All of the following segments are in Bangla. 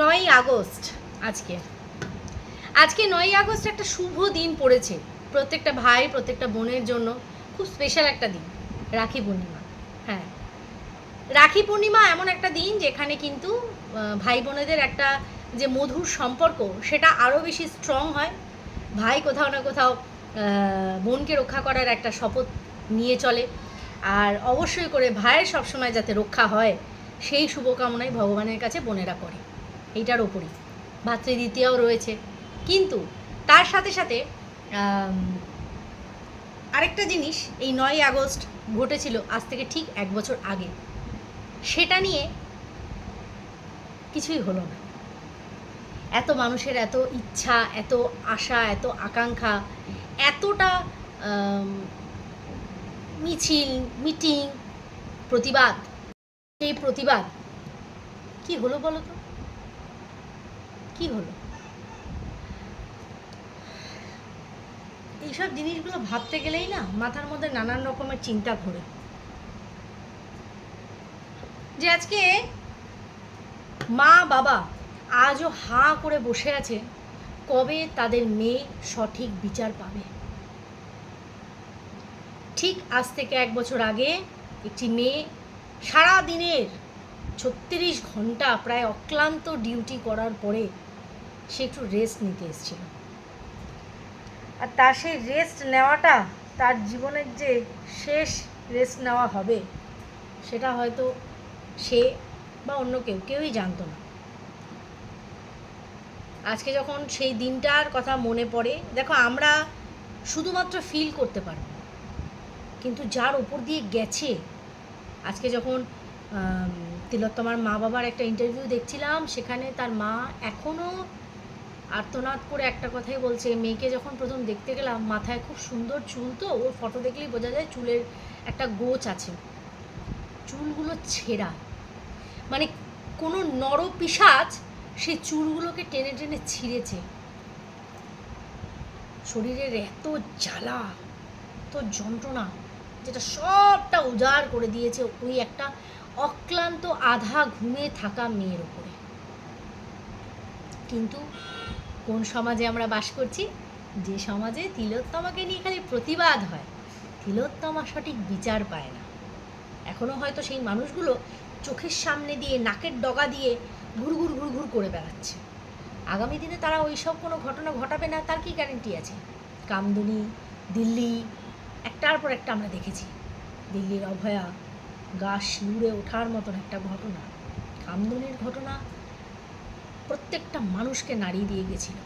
নয়ই আগস্ট আজকে। আজকে নয়ই আগস্ট একটা শুভ দিন পড়েছে। প্রত্যেকটা ভাই, প্রত্যেকটা বোনের জন্য খুব স্পেশাল একটা দিন, রাখি পূর্ণিমা। হ্যাঁ রাখি পূর্ণিমা এমন একটা দিন যেখানে কিন্তু ভাই বোনেদের একটা যে মধুর সম্পর্ক, সেটা আরও বেশি স্ট্রং হয়। ভাই কোথাও না কোথাও বোনকে রক্ষা করার একটা শপথ নিয়ে চলে। আর অবশ্যই করে ভাইয়ের সবসময় যাতে রক্ষা হয়, সেই শুভকামনাই ভগবানের কাছে বোনেরা করে। এইটার ওপরই ভাতৃদ্বিতীয়াও রয়েছে। কিন্তু তার সাথে সাথে আরেকটা জিনিস এই নয় আগস্ট ঘটেছিল আজ থেকে ঠিক এক বছর আগে। সেটা নিয়ে কিছুই হলো না। এত মানুষের এত ইচ্ছা, এত আশা, এত আকাঙ্ক্ষা, এতটা মিছিল, মিটিং, প্রতিবাদ। সেই প্রতিবাদ কি হলো বলো তো? কি হলো? এইসব জিনিসগুলো ভাবতে গেলেই না মাথার মধ্যে নানান রকমের চিন্তা ঘোরে। যে আজকে মা বাবা আজও হাঁ করে বসে আছে, কবে তাদের মেয়ে সঠিক বিচার পাবে? ঠিক আজ থেকে এক বছর আগে একটি মেয়ে সারা দিনের ছত্রিশ ঘণ্টা প্রায় অক্লান্ত ডিউটি করার পরে সে একটু রেস্ট নিতে এসেছিল। আর তার সেই রেস্ট নেওয়াটা তার জীবনের যে শেষ রেস্ট নেওয়া হবে, সেটা হয়তো সে বা অন্য কেউ, কেউই জানতো না। আজকে যখন সেই দিনটার কথা মনে পড়ে, দেখো আমরা শুধুমাত্র ফিল করতে পারব কিন্তু যার উপর দিয়ে গেছে, আজকে যখন তিলোত্তমার মা বাবার একটা ইন্টারভিউ দেখছিলাম, সেখানে তার মা এখনও আর্তনাদ করে একটা কথাই বলছে, মেয়েকে যখন প্রথম দেখতে গেলাম, মাথায় খুব সুন্দর চুল তো, ওর ফটো দেখলেই বোঝা যায় চুলের একটা গোছ আছে। চুলগুলো ছেঁড়া। মানে কোনো নরপিসাজ সে চুলগুলোকে টেনে টেনে ছিঁড়েছে। শরীরের এত জ্বালা, এত যন্ত্রণা, যেটা সবটা উজাড় করে দিয়েছে ওই একটা অক্লান্ত আধা ঘুমে থাকা মেয়ের ওপরে কিন্তু কোন সমাজে আমরা বাস করছি? যে সমাজে তিলোত্তমাকে নিয়ে খালি প্রতিবাদ হয়। তিলোত্তমা সঠিক বিচার পায় না। এখনও হয়তো সেই মানুষগুলো চোখের সামনে দিয়ে, নাকের ডগা দিয়ে ঘুরঘুর ঘুরঘুর করে বেড়াচ্ছে। আগামী দিনে তারা ওই সব কোনো ঘটনা ঘটাবে না, তার কি গ্যারেন্টি আছে? কামদুনি, দিল্লি, একটার পর একটা আমরা দেখেছি। দিল্লির অভয়া গা শিউরে ওঠার মতন একটা ঘটনা। কামদুনির ঘটনা প্রত্যেকটা মানুষকে নাড়িয়ে দিয়ে গেছিল।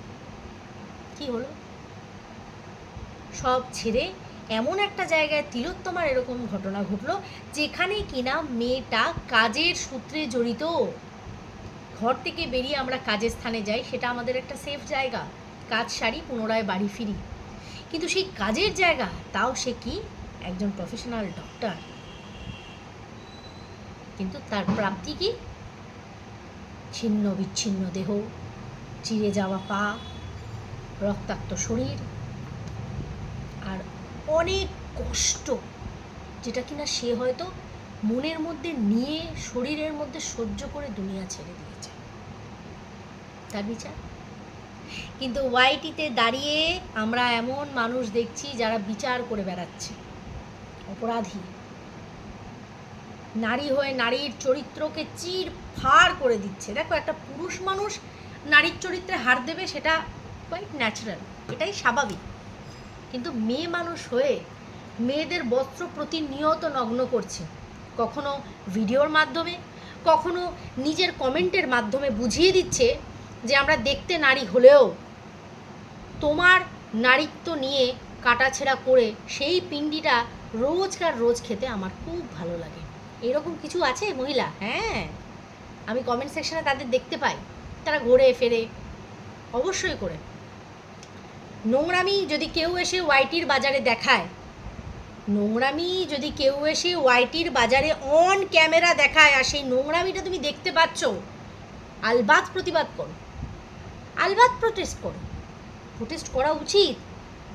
কি হলো? সব ছেড়ে এমন একটা জায়গায় তিলোত্তমার এরকম ঘটনা ঘটলো, যেখানে কিনা মেয়েটা কাজের সূত্রে জড়িত। ঘর থেকে বেরিয়ে আমরা কাজের স্থানে যাই, সেটা আমাদের একটা সেফ জায়গা। কাজ সারি, পুনরায় বাড়ি ফিরি। কিন্তু সেই কাজের জায়গা, তাও সে কি? একজন প্রফেশনাল ডক্টর কিন্তু তার প্রাপ্তি কি? ছিন্ন বিচ্ছিন্ন দেহ, চিরে যাওয়া পা, রক্তাক্ত শরীর আর অনেক কষ্ট যেটা কিনা সে হয়তো মনের মধ্যে নিয়ে শরীরের মধ্যে সহ্য করে দুনিয়া ছেড়ে দিয়েছে। তার বিচার? কিন্তু ওয়াইটিতে দাঁড়িয়ে আমরা এমন মানুষ দেখছি যারা বিচার করে বেড়াচ্ছে। অপরাধী। নারী হয়ে নারীর চরিত্রকে চির ফাড় করে দিচ্ছে। দেখো, একটা পুরুষ মানুষ নারীর চরিত্রে হার দেবে সেটা কোয়াইট ন্যাচারাল এটাই স্বাভাবিক। কিন্তু মেয়ে মানুষ হয়ে মেয়েদের বস্ত্র প্রতিনিয়ত নগ্ন করছে। কখনো ভিডিওর মাধ্যমে, কখনো নিজের কমেন্টের মাধ্যমে বুঝিয়ে দিচ্ছে যে আমরা দেখতে নারী হলেও তোমার নারীত্ব নিয়ে কাটাছেড়া করে সেই পিণ্ডিটা রোজকার রোজ খেতে আমার খুব ভালো লাগে। এরকম কিছু আছে মহিলা? হ্যাঁ। আমি কমেন্ট সেকশনে তাদের দেখতে পাই। তারা ঘোরে, ফেরে। অবশ্যই করে। নোংরামি যদি কেউ এসে ওয়াইটির বাজারে দেখায়, নোংরামি যদি কেউ এসে ওয়াইটির বাজারে অন ক্যামেরা দেখায় আর সেই নোংরামিটা তুমি দেখতে পাচ্ছ, আলবাত প্রতিবাদ করো। আলবাত প্রোটেস্ট করো। প্রোটেস্ট করা উচিত,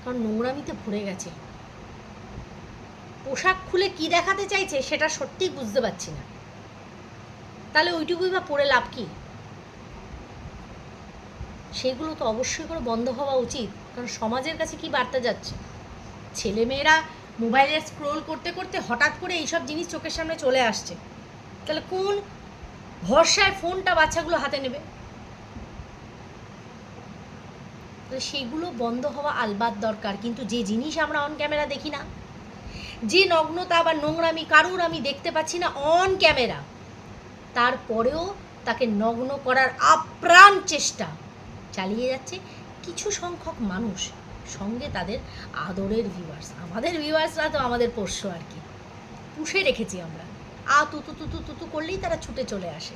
কারণ নোংরামিতে ভরে গেছে। পোশাক খুলে কি দেখাতে চাইছে সেটা সত্যিই বুঝতে পারছি না। তাহলে ওইটুকুই বা পরে লাভ কি? সেগুলো তো অবশ্যই করে বন্ধ হওয়া উচিত, কারণ সমাজের কাছে কি বার্তা যাচ্ছে? ছেলেমেয়েরা মোবাইলে স্ক্রোল করতে করতে হঠাৎ করে এইসব জিনিস চোখের সামনে চলে আসছে। তাহলে কোন ভরসায় ফোনটা বাচ্চাগুলো হাতে নেবে? সেগুলো বন্ধ হওয়া আলবাত দরকার, কিন্তু যে জিনিস আমরা অন ক্যামেরা দেখি না যে নগ্নতা বা নোংরামি কারুর আমি দেখতে পাচ্ছি না অন ক্যামেরা তারপরেও তাকে নগ্ন করার আপ্রাণ চেষ্টা চালিয়ে যাচ্ছে কিছু সংখ্যক মানুষ, সঙ্গে তাদের আদরের ভিউয়ার্স আমাদের ভিউয়ার্সরা তো আমাদের পোষ্য আর কি। পুষে রেখেছি আমরা। আ তুতু তুতু তুতু করলেই তারা ছুটে চলে আসে।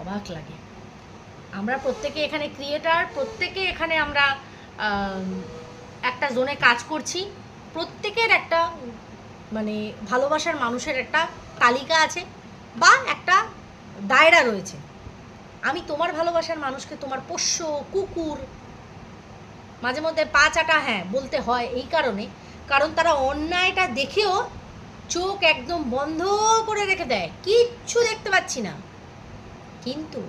অবাক লাগে। আমরা প্রত্যেকে এখানে ক্রিয়েটার প্রত্যেকে এখানে আমরা একটা জোনে কাজ করছি। প্রত্যেকের একটা মানে ভালোবাসার মানুষের একটা তালিকা আছে বা একটা দায়রা রয়েছে। আমি তোমার ভালোবাসার মানুষকে তোমার পোষ্য, কুকুর, মাঝে মধ্যে পা চাটা হ্যাঁ বলতে হয় এই কারণে, কারণ তারা অন্যায়টা দেখেও চোখ একদম বন্ধ করে রেখে দেয়। কিচ্ছু দেখতে পাচ্ছি না। কিন্তু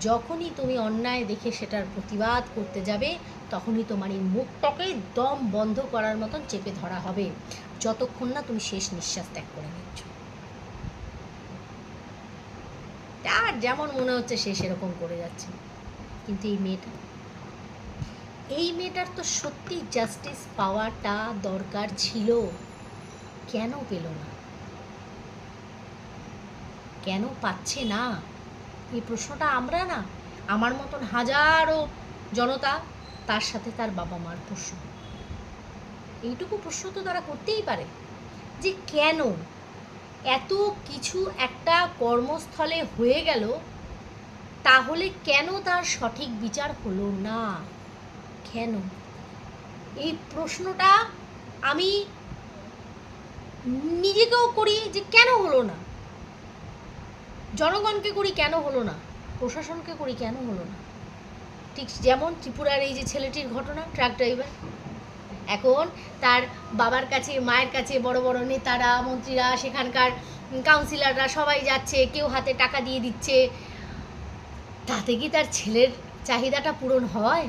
যখনই তুমি অন্যায় দেখে সেটার প্রতিবাদ করতে যাবে, তখনই তোমার এই মুখটাকে দম বন্ধ করার মতন চেপে ধরা হবে। যতক্ষণ না তুমি শেষ নিঃশ্বাস ত্যাগ করে নিচ্ছ। আর যেমন মনে হচ্ছে সে সেরকম করে যাচ্ছে। কিন্তু এই মেয়েটা, এই মেয়েটার তো সত্যি জাস্টিস পাওয়াটা দরকার ছিল। কেন পেল না? কেন পাচ্ছে না? এই প্রশ্নটা আমরা না, আমার মতন হাজারো জনতা তার সাথে তার বাবা মার প্রশ্ন। এইটুকু প্রশ্ন তো তারা করতেই পারে যে কেন এত কিছু একটা কর্মস্থলে হয়ে গেল, তাহলে কেন তার সঠিক বিচার হলো না? কেন? এই প্রশ্নটা আমি নিজেকেও করি যে কেন হলো না? জনগণকে করি কেন হলো না? প্রশাসনকে করি কেন হলো না? ঠিক যেমন ত্রিপুরার এই যে ছেলেটির ঘটনা, ট্রাক ড্রাইভার। এখন তার বাবার কাছে, মায়ের কাছে বড় বড় নেতারা, মন্ত্রীরা, সেখানকার কাউন্সিলররা সবাই যাচ্ছে, কেউ হাতে টাকা দিয়ে দিচ্ছে। তাতে কি তার ছেলের চাহিদাটা পূরণ হয়?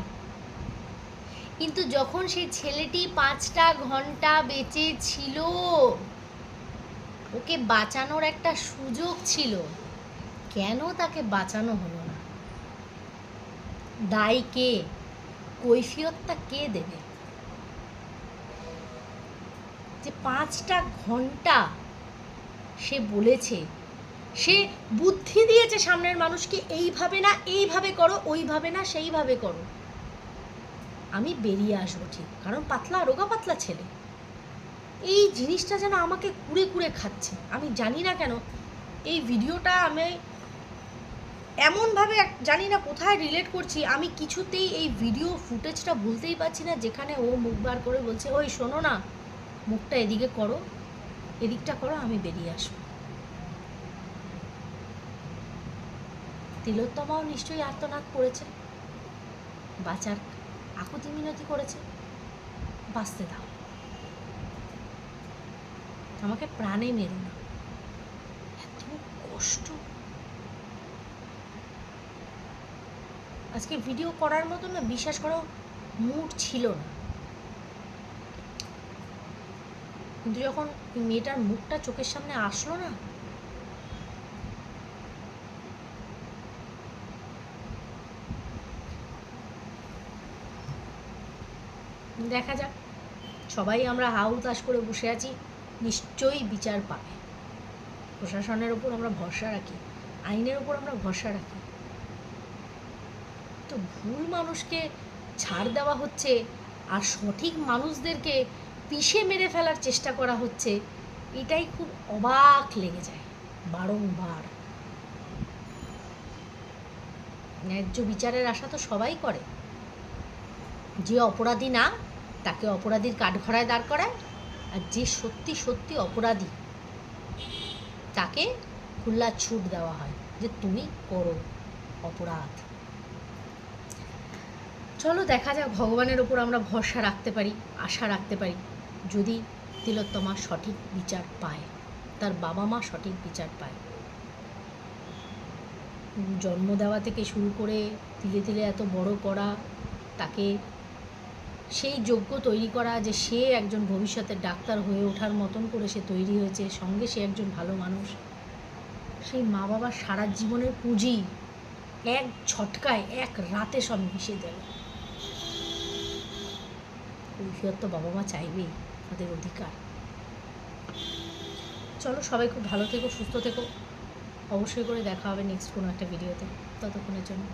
কিন্তু যখন সেই ছেলেটি পাঁচটা ঘণ্টা বেঁচে ছিল, ওকে বাঁচানোর একটা সুযোগ ছিল। কেন তাকে বাঁচানো হলো না? দায় কে? কৈফিয়তটা কে দেবে? যে পাঁচটা ঘণ্টা সে বলেছে, সে বুদ্ধি দিয়েছে সামনের মানুষকে, এইভাবে না, এইভাবে করো, ওইভাবে না, সেইভাবে করো। আমি বেরিয়ে আসব ঠিক, কারণ পাতলা, রোগা পাতলা ছেলে। এই জিনিসটা যেন আমাকে কুড়ে কুড়ে খাচ্ছে। আমি জানি না কেন, এই ভিডিওটা আমি এমনভাবে জানি না কোথায় রিলেট করছি। আমি কিছুতেই এই ভিডিও ফুটেজটা ভুলতেই পারছি না, যেখানে ও মুখ বার করে বলছে, ওই শোনো না, মুখটা এদিকে করো, এদিকটা করো, আমি বেরিয়ে আসব। তিলোত্তমাও নিশ্চয়ই আর্তনাদ করেছে। বাঁচার আকুতি মিনতি করেছে। বাঁচতে দাও। আমাকে প্রাণে মেরো না। এত কষ্ট। আজকে ভিডিও করার মতো না, বিশ্বাস করো মুড ছিল না। কিন্তু যখন মেয়েটার মুখটা চোখের সামনে আসলো না, দেখা যাক, সবাই আমরা হাউ তাস করে বসে আছি, নিশ্চয়ই বিচার পাবে। প্রশাসনের ওপর আমরা ভরসা রাখি, আইনের ওপর আমরা ভরসা রাখি। তো ভুল মানুষকে ছাড় দেওয়া হচ্ছে আর সঠিক মানুষদেরকে পিষে মেরে ফেলার চেষ্টা করা হচ্ছে, এটাই খুব অবাক লেগে যায় বারংবার। ন্যায্য বিচারের আশা তো সবাই করে। যে অপরাধী না, তাকে অপরাধীর কাঠঘরায় দাঁড় করায়, আর যে সত্যি সত্যি অপরাধী, তাকে খোলা ছুট দেওয়া হয় যে তুমি করো অপরাধ। চলো দেখা যাক ভগবানের ওপর আমরা ভরসা রাখতে পারি, আশা রাখতে পারি। যদি তিলোত্তমা সঠিক বিচার পায়, তার বাবা মা সঠিক বিচার পায়। জন্ম দেওয়া থেকে শুরু করে তিলে তিলে এত বড় করা, তাকে সেই যোগ্য তৈরি করা যে সে একজন ভবিষ্যতের ডাক্তার হয়ে ওঠার মতন করে সে তৈরি হয়েছে, সঙ্গে সে একজন ভালো মানুষ। সেই মা বাবার সারা জীবনের পুঁজি এক ঝটকায়, এক রাতে সব মিশে দেয় কৈফিয়ত তো বাবা মা চাইবেই, তাদের অধিকার। চলো সবাই খুব ভালো থেকো, সুস্থ থেকো। অবশ্যই করে দেখা হবে নেক্সট কোনো একটা ভিডিওতে ততক্ষণের জন্য।